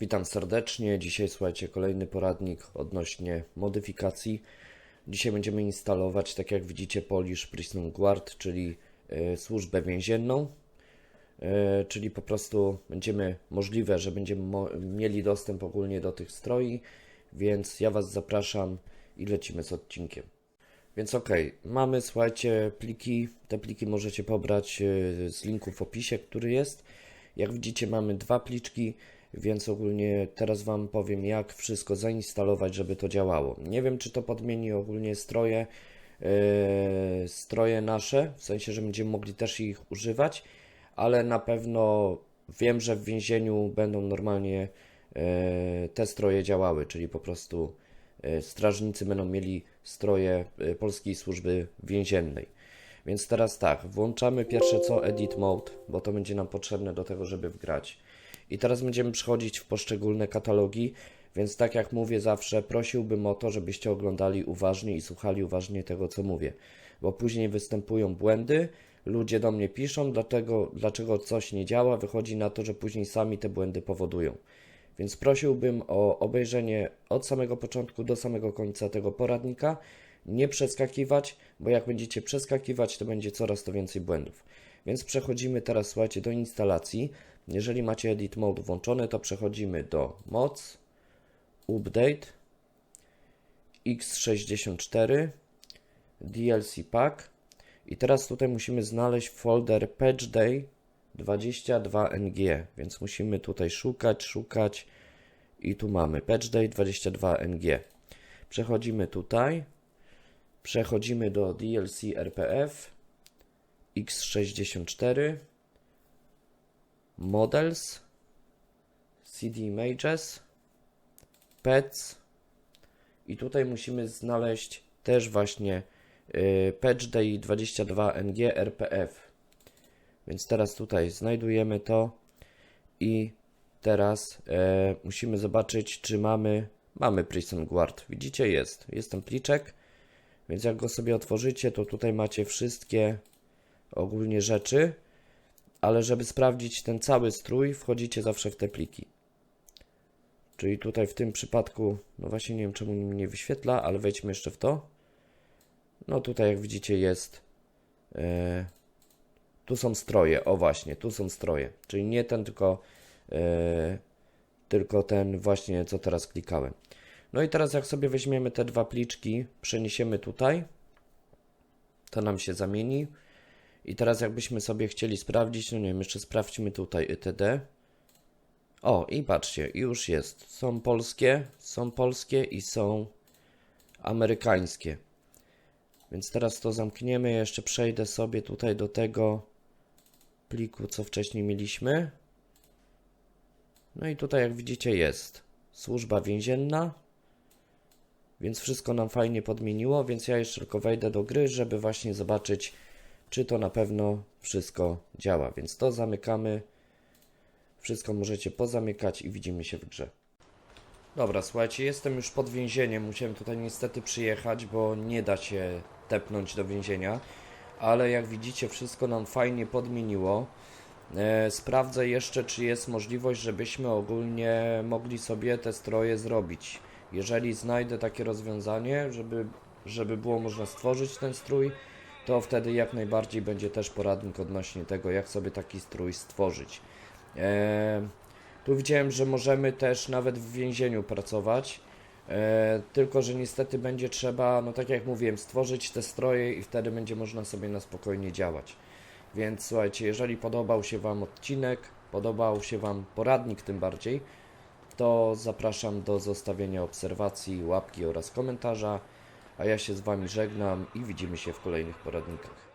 Witam serdecznie. Dzisiaj słuchajcie kolejny poradnik odnośnie modyfikacji. Dzisiaj będziemy instalować, tak jak widzicie, Polish Prison Guard, czyli e, służbę więzienną. E, czyli po prostu będziemy możliwe, że będziemy mieli dostęp ogólnie do tych stroi, więc ja Was zapraszam i lecimy z odcinkiem. Więc okej, mamy słuchajcie pliki. Te pliki możecie pobrać e, z linku w opisie, który jest. Jak widzicie, mamy dwa pliczki, więc ogólnie teraz Wam powiem, jak wszystko zainstalować, żeby to działało. Nie wiem, czy to podmieni ogólnie stroje, e, stroje nasze, w sensie, że będziemy mogli też ich używać, ale na pewno wiem, że w więzieniu będą normalnie e, te stroje działały, czyli po prostu e, strażnicy będą mieli stroje e, Polskiej Służby Więziennej. Więc teraz tak, włączamy pierwsze co Edit Mode, bo to będzie nam potrzebne do tego, żeby wgrać. I teraz będziemy przechodzić w poszczególne katalogi, więc tak jak mówię zawsze, prosiłbym o to, żebyście oglądali uważnie i słuchali uważnie tego, co mówię, bo później występują błędy, ludzie do mnie piszą, dlatego, dlaczego coś nie działa, wychodzi na to, że później sami te błędy powodują. Więc prosiłbym o obejrzenie od samego początku do samego końca tego poradnika, nie przeskakiwać, bo jak będziecie przeskakiwać, to będzie coraz to więcej błędów. Więc przechodzimy teraz, słuchajcie, do instalacji. Jeżeli macie Edit Mode włączony, to przechodzimy do Moc, Update, X64, DLC Pack. I teraz tutaj musimy znaleźć folder Patch Day 22NG, więc musimy tutaj szukać, szukać. I tu mamy Patch Day 22NG. Przechodzimy tutaj, przechodzimy do DLC RPF, X64, Models, CD Images, Pets i tutaj musimy znaleźć też właśnie y, Patch Day 22NG RPF. Więc teraz tutaj znajdujemy to i teraz e, musimy zobaczyć, czy mamy, mamy Prison Guard. Widzicie, jest. Jest ten pliczek, więc jak go sobie otworzycie, to tutaj macie wszystkie ogólnie rzeczy, ale żeby sprawdzić ten cały strój, wchodzicie zawsze w te pliki. Czyli tutaj w tym przypadku, no właśnie nie wiem czemu nie wyświetla, ale wejdźmy jeszcze w to. No tutaj jak widzicie jest, e, tu są stroje, o właśnie, tu są stroje. Czyli nie ten, tylko, e, tylko ten właśnie, co teraz klikałem. No i teraz jak sobie weźmiemy te dwa pliczki, przeniesiemy tutaj, to nam się zamieni. I teraz jakbyśmy sobie chcieli sprawdzić, no nie wiem, jeszcze sprawdźmy tutaj itd. O, i patrzcie, już jest. Są polskie, są polskie i są amerykańskie. Więc teraz to zamkniemy. Ja jeszcze przejdę sobie tutaj do tego pliku, co wcześniej mieliśmy. No i tutaj, jak widzicie, jest służba więzienna. Więc wszystko nam fajnie podmieniło, więc ja jeszcze tylko wejdę do gry, żeby właśnie zobaczyć, czy to na pewno wszystko działa. Więc to zamykamy. Wszystko możecie pozamykać i widzimy się w grze. Dobra, słuchajcie, jestem już pod więzieniem. Musiałem tutaj niestety przyjechać, bo nie da się tepnąć do więzienia. Ale jak widzicie, wszystko nam fajnie podmieniło. E, sprawdzę jeszcze, czy jest możliwość, żebyśmy ogólnie mogli sobie te stroje zrobić. Jeżeli znajdę takie rozwiązanie, żeby, żeby było można stworzyć ten strój, to wtedy jak najbardziej będzie też poradnik odnośnie tego, jak sobie taki strój stworzyć. E, tu widziałem, że możemy też nawet w więzieniu pracować, e, tylko że niestety będzie trzeba, no tak jak mówiłem, stworzyć te stroje i wtedy będzie można sobie na spokojnie działać. Więc słuchajcie, jeżeli podobał się Wam odcinek, podobał się Wam poradnik tym bardziej, to zapraszam do zostawienia obserwacji, łapki oraz komentarza, a ja się z Wami żegnam i widzimy się w kolejnych poradnikach.